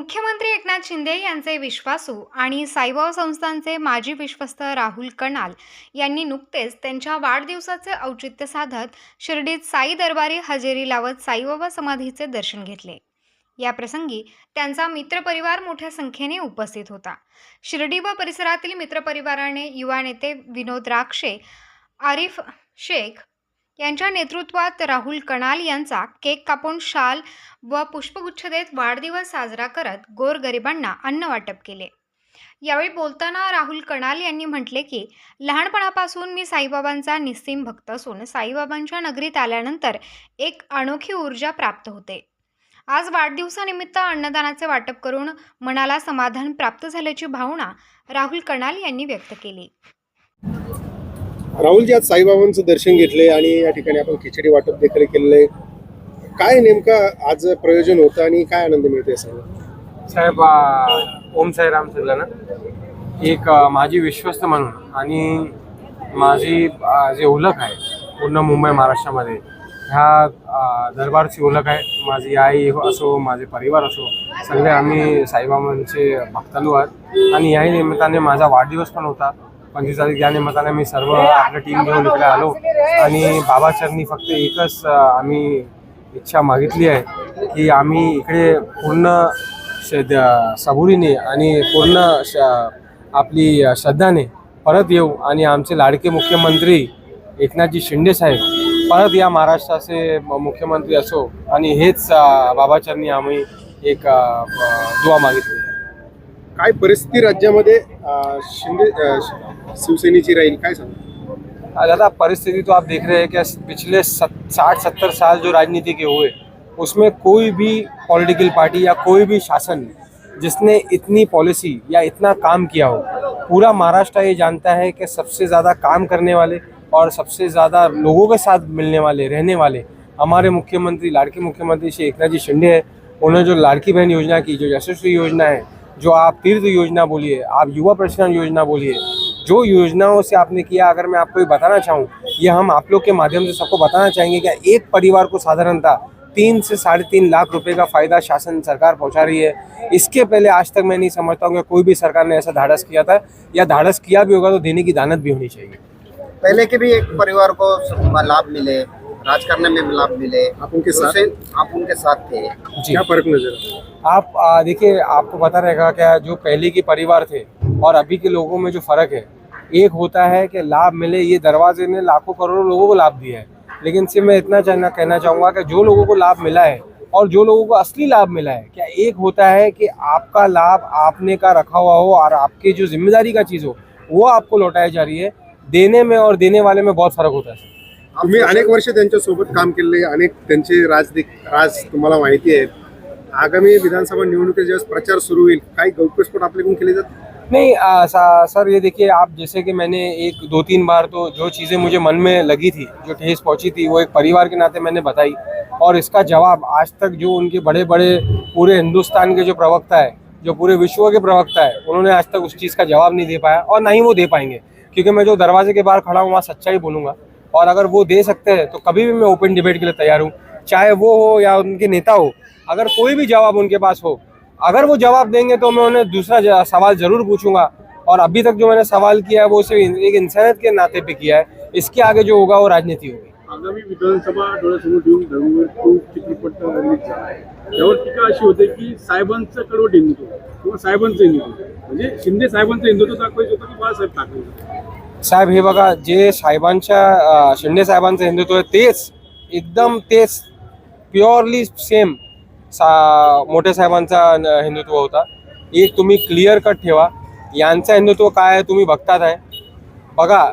मुख्यमंत्री एकनाथ शिंदे यांचे विश्वासू आणि साईबाबा संस्थांचे माजी विश्वस्त राहुल कणाल यांनी नुकतेच त्यांच्या वाढदिवसाचे औचित्य साधत शिर्डीत साई दरबारी हजेरी लावत साईबाबा समाधीचे दर्शन घेतले. या प्रसंगी त्यांचा मित्रपरिवार मोठ्या संख्येने उपस्थित होता. शिर्डी व परिसरातील मित्रपरिवाराने युवा नेते विनोद राक्षे आरिफ शेख यांच्या नेतृत्वात राहुल कणाल यांचा केक कापून शाल व पुष्पगुच्छ देत वाढदिवस साजरा करत गोरगरिबांना अन्न वाटप केले. यावेळी बोलताना राहुल कणाल यांनी म्हटले की लहानपणापासून मी साईबाबांचा निस्सीम भक्त असून साईबाबांच्या नगरीत आल्यानंतर एक अनोखी ऊर्जा प्राप्त होते. आज वाढदिवसानिमित्त अन्नदानाचे वाटप करून मनाला समाधान प्राप्त झाल्याची भावना राहुल कणाल यांनी व्यक्त केली. राहुलजी आज साईबाबांचं दर्शन घेतले आणि या ठिकाणी आपण खिचडी वाटप देखील केलेलं आहे. काय नेमकं आज प्रयोजन होतं आणि काय आनंद मिळतोय साहेब साहेब आ, ओम साईराम ना एक माझी विश्वस्त म्हणून आणि माझी जे ओळख आहे पूर्ण मुंबई महाराष्ट्रामध्ये ह्या दरबारची ओळख आहे. माझी आई असो माझे परिवार असो सगळे आम्ही साईबाबांचे भक्तालू आहोत. आणि याही निमित्ताने माझा वाढदिवस पण होता. पंचवीस तारीख या निमित्ताने मी सर्व आपल्या टीम घेऊन इकडे आलो. आणि बाबाचरणी फक्त एकच आम्ही इच्छा मागितली आहे की आम्ही इकडे पूर्ण सबुरीने आणि पूर्ण श आपली श्रद्धाने परत येऊ आणि आमचे लाडके मुख्यमंत्री एकनाथजी शिंदे साहेब परत या महाराष्ट्राचे म- मुख्यमंत्री असो आणि हेच अ, बाबाचरणी आम्ही एक दुवा मागितली. काय परिस्थिती राज्यामध्ये शिंदे शि- शिवसेनेची राहील, काय सांगा? दादा, परिस्थिति तो आप देख रहे हैं कि पिछले साठ, सत्तर साल जो राजनीति के हुए, उसमें कोई भी पॉलिटिकल पार्टी या कोई भी शासन जिसने इतनी पॉलिसी या इतना काम किया हो, पूरा महाराष्ट्र ये जानता है कि सबसे ज़्यादा काम करने वाले और सबसे ज़्यादा लोगों के साथ मिलने वाले, रहने वाले हमारे मुख्यमंत्री, लाड़के मुख्यमंत्री श्री एकनाथ जी शिंदे हैं। उन्होंने जो लाड़की बहन योजना की, जो यशस्वी योजना है, जो आप तीर्थ योजना बोलिए, आप युवा प्रशिक्षण योजना बोलिए जो योजनाओं से आपने किया अगर मैं आपको ये बताना चाहूँ ये हम आप लोग के माध्यम से सबको बताना चाहेंगे कि एक परिवार को साधारणतः तीन से साढ़े तीन लाख रुपए का फ़ायदा शासन सरकार पहुँचा रही है? इसके पहले आज तक मैं नहीं समझता हूँ कि कोई भी सरकार ने ऐसा धाड़स किया था या धाड़स किया भी होगा तो देने की दानत भी होनी चाहिए। पहले के भी एक परिवार को लाभ मिले राजकारणी में भी लाभ मिले आप उनके साथ? आप उनके साथ थे। जी। क्या फ़र्क नज़र आप देखिए आपको पता रहेगा क्या जो पहले के परिवार थे और अभी के लोगों में जो फ़र्क है एक होता है कि लाभ मिले, ये दरवाजे ने लाखों करोड़ों लोगों को लाभ दिया है। लेकिन सिर्फ़ मैं इतना चाहना, कहना चाहूँगा कि जो लोगों को लाभ मिला है और जो लोगों को असली लाभ मिला है, क्या एक होता है कि आपका लाभ आपने का रखा हुआ हो और आपकी जो ज़िम्मेदारी का चीज़ हो, वो आपको लौटाई जा रही है। देने में और देने वाले में बहुत फ़र्क होता है तुम्ही अनेक वर्ष त्यांच्या सोबत काम केले, अनेक त्यांचे राज राज तुम्हाला माहिती आहेत. आगामी विधानसभा निवडणुकीत ज्यावेळेस प्रचार सुरू होईल. काही गौप्यस्फोट आपल्याकडून केले जातात? नहीं आ, सर ये देखिए आप जैसे कि मैंने एक दो तीन बार तो जो चीज़ें मुझे मन में लगी थी जो ठेस पहुँची थी वो एक परिवार के नाते मैंने बताई। और इसका जवाब आज तक जो उनके बड़े बड़े पूरे हिंदुस्तान के जो प्रवक्ता है जो पूरे विश्व के प्रवक्ता है उन्होंने आज तक उस चीज़ का जवाब नहीं दे पाया और ना ही वो दे पाएँगे। क्योंकि मैं जो दरवाजे के बाहर खड़ा हूँ वहाँ सच्चाई बोलूँगा। और अगर वो दे सकते हैं तो कभी भी मैं ओपन डिबेट के लिए तैयार हूँ। चाहे वो हो या उनके नेता हो अगर कोई भी जवाब उनके पास हो अगर वो जवाब देंगे तो मैं उन्हें दूसरा सवाल ज़रूर पूछूँगा। और अभी तक जो मैंने सवाल किया है वो सिर्फ़ एक इंसानियत के नाते पे किया है। इसके आगे जो होगा वो राजनीति होगी। आगामी विधानसभा डोळ्यासमोर ठेवून धर्मवीर टू चित्रपट रिलीज़ झाला आहे त्यावर टीका अशी होते की साहेबांचं कडवट हिंदुत्व किंवा साहेबांचं हिंदुत्व म्हणजे शिंदे साहेबांचं हिंदुत्व दाखवायचं होतं की बाळासाहेब ठाकरे साहेब हे बघा जे साहेबांच्या शिंदे साहेबांचं हिंदुत्व आहे तेच एकदम तेच प्युअरली सेम सा मोठे साहेबांचा हिंदुत्व होता. एक तुम्ही क्लिअर कट ठेवा. यांचं हिंदुत्व काय आहे तुम्ही बघतात आहे. बघा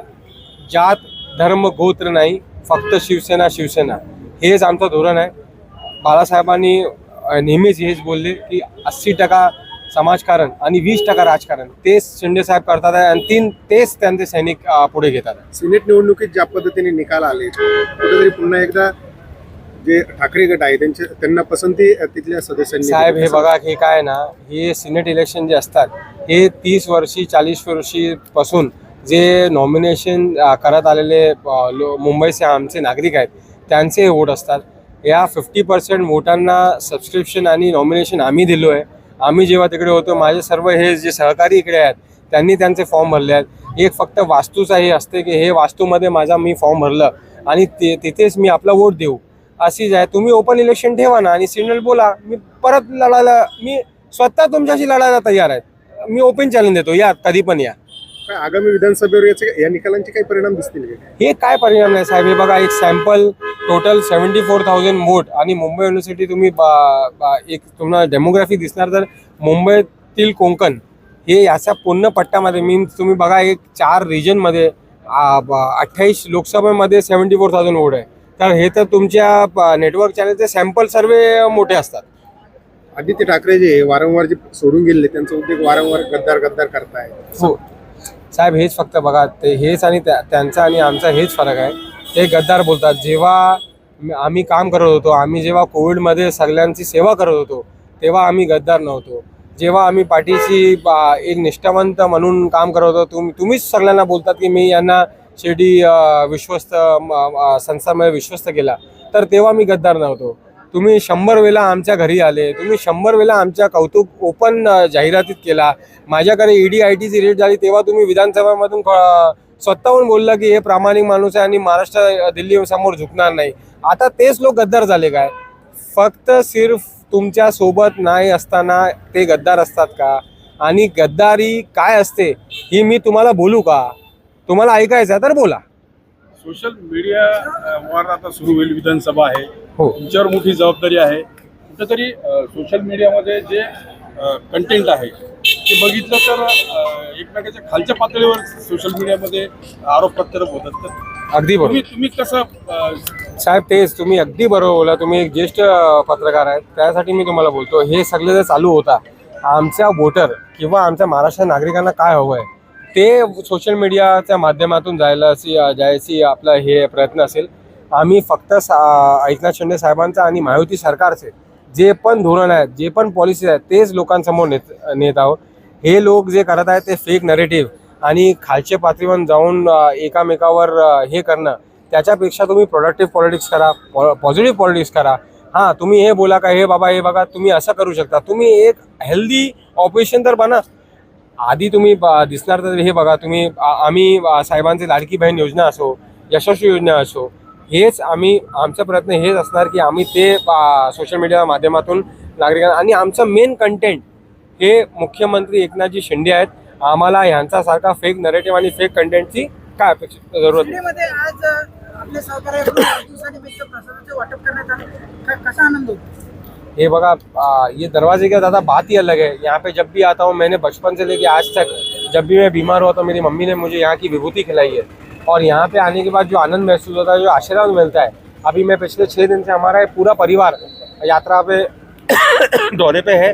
जात धर्म गोत्र नाही फक्त शिवसेना शिवसेना. हेच आमचं धोरण आहे. बाळासाहेबांनी नेहमीच हेच बोलले की अस्सी टका समाजकारण आणि वीस टका राजकारण. तेच शिंदेसाहेब करतात आहे आणि तीन तेच त्यांचे सैनिक पुढे घेतात सिनेट निवडणुकीत ज्या पद्धतीने निकाल आले कुठेतरी पुन्हा एकदा जे ठाकरे गट आहे त्यांचे त्यांना पसंती तिथल्या सदस्यांनी साहेब हे. बघा हे काय ना हे सिनेट इलेक्शन जे असतात हे तीस वर्षी चाळीस वर्षीपासून जे नॉमिनेशन करत आलेले मुंबईचे आमचे नागरिक आहेत त्यांचे वोट असतात. या फिफ्टी पर्सेंट वोटांना सबस्क्रिप्शन आणि नॉमिनेशन आम्ही दिलो आहे. आम्ही जेव्हा तिकडे होतो माझे सर्व हे जे सहकारी इकडे आहेत त्यांनी त्यांचे फॉर्म भरले आहेत. एक फक्त वास्तूचा हे असते की हे वास्तूमध्ये माझा मी फॉर्म भरलं आणि ते तिथेच मी आपला वोट देऊ. अशीच आहे तुम्ही ओपन इलेक्शन ठेवा ना आणि सिग्नल बोला. मी परत लढायला मी स्वतः तुमच्याशी लढायला तयार आहे. मी ओपन चॅलेंज देतो. या कधी पण या. आगामी विधानसभेवर याचे या निकालांचे काही परिणाम दिसतील हे काय परिणाम नाही साहेब? हे बघा एक sample total seventy four thousand vote आणि मुंबई युनिव्हर्सिटी तुम्ही एक तुम्हाला डेमोग्राफी दिसणार तर मुंबईतील कोकण हे याच्या पूर्ण पट्ट्यामध्ये मीन्स तुम्ही बघा एक चार रिजनमध्ये अठ्ठावीस लोकसभेमध्ये सेव्हन्टी फोर थाउजंड वोट आहे. तर हे तर तुमच्या नेटवर्क चॅनलचे सॅम्पल सर्वे मोठे असतात. आदित्य ठाकरे जे वारंवार जे सोडून गेले त्यांचा उद्योग वारंवार गद्दार गद्दार करताय हो. साहेब हेच फक्त बघा ते हेच आणि त्या- त्यांचा आणि आमचा हेच फरक आहे. ते गद्दार बोलतात जेव्हा आम्ही काम करत होतो आम्ही जेव्हा कोविडमध्ये सगळ्यांची सेवा करत होतो तेव्हा आम्ही गद्दार नव्हतो. जेव्हा आम्ही पाठीशी एक निष्ठावंत म्हणून काम करत होतो तुम तुम्हीच सगळ्यांना बोलतात की मी यांना शिर्डी विश्वस्त म- संस्थामध्ये विश्वस्त केला तर तेव्हा मी गद्दार नव्हतो. तुम्ही शंभर वेळा आमच्या घरी आले तुम्ही शंभर वेळा आमच्या कौतुक ओपन जाहिरातीत केला माझ्याकडे ई ईडी आय टीची रेट झाली तेव्हा तुम्ही विधानसभामधून स्वतःहून बोलला की हे प्रामाणिक माणूस आहे आणि महाराष्ट्र दिल्ली समोर झुकणार नाही. आता तेच लोक गद्दार झाले काय? फक्त सिर्फ तुमच्यासोबत नाही असताना ते गद्दार असतात का? आणि गद्दारी काय असते ही मी तुम्हाला बोलू का? तुम्हाला ऐकायचं आहे तर बोला. सोशल मीडिया वर आता सुरू होईल विधानसभा आहे. हो. तुमच्यावर मोठी जबाबदारी आहे. कुठेतरी सोशल मीडियामध्ये जे कंटेंट आहे ते बघितलं तर एकमेकाच्या खालच्या पातळीवर सोशल मीडियामध्ये आरोप प्रत्यारोप होतात. तर अगदी बरोबर. तुम्ही तुम्ही कसं साहेब तेच तुम्ही अगदी बरोबर बोला तुम्ही एक ज्येष्ठ पत्रकार आहेत. त्यासाठी मी तुम्हाला बोलतो हे सगळे जे चालू होता आमच्या वोटर किंवा आमच्या महाराष्ट्र नागरिकांना काय हवं आहे ते सोशल मीडियाच्या माध्यमातून जायला अशी जायची आपला हे प्रयत्न असेल. आम्ही फक्त सा एकनाथ शिंदे साहेबांचा आणि महायुती सरकारचे जे पण धोरण आहेत जे पण पॉलिसीज आहेत तेच लोकांसमोर नेत नेत आहोत. हे लोक जे करत आहेत ते फेक नरेटिव्ह आणि खालच्या पातळीवर जाऊन एकामेकावर हे करणं त्याच्यापेक्षा तुम्ही प्रोडक्टिव्ह पॉलिटिक्स करा पॉझिटिव्ह पॉलिटिक्स करा. हां तुम्ही हे बोला का हे बाबा हे बघा तुम्ही असं करू शकता. तुम्ही एक हेल्दी ऑपरेशन तर बना. आधी तुम्ही ब- दिसणार तर हे बघा तुम्ही आम्ही साहेबांचे लाडकी बहीण योजना असो यशस्वी योजना असो हेच आम्ही आमचा प्रयत्न हेच असणार की आम्ही ते सोशल मीडिया माध्यमातून नागरिकांना आणि आमचं मेन कंटेंट हे मुख्यमंत्री एकनाथजी शिंदे आहेत. आम्हाला ह्यांच्यासारखा फेक नरेटिव्ह आणि फेक कंटेंटची काय अपेक्षा जरूरत नाही. आज वाटप करण्यात कसा आनंद होतो? ये आ, ये दरवाजे का दादा बात ही अलग है। यहाँ पे जब भी आता हूँ मैंने बचपन से लेके आज तक जब भी मैं बीमार हुआ तो मेरी मम्मी ने मुझे यहाँ की विभूति खिलाई है। और यहाँ पे आने के बाद जो आनंद महसूस होता है जो आशीर्वाद मिलता है अभी मैं पिछले छः दिन से हमारा पूरा परिवार यात्रा पे दौरे पे है।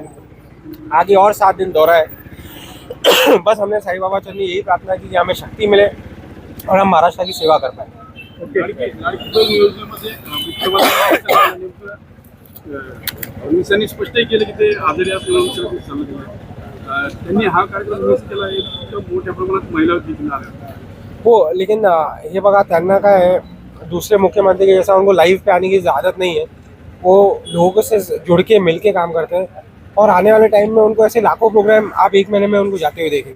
आगे और सात दिन दौरा है। बस हमने साई बाबा चंदी यही प्रार्थना की कि हमें शक्ति मिले और हम महाराष्ट्र की सेवा कर पाए। फडणवीसांनी स्पष्टही केलं की ते हा कार्यक्रम मिस केला इतकं मोठ्या महिला वो लेकिन ये बघा, त्यांना काय है दूसरे मुख्यमंत्री के जैसा उनको लाइव पे आने की आदत नहीं है वो लोगों से जुड़ के मिल के काम करते हैं और आने वाले टाइम में उनको ऐसे लाखों प्रोग्राम आप एक महीने में उनको जाते हुए देखेंगे.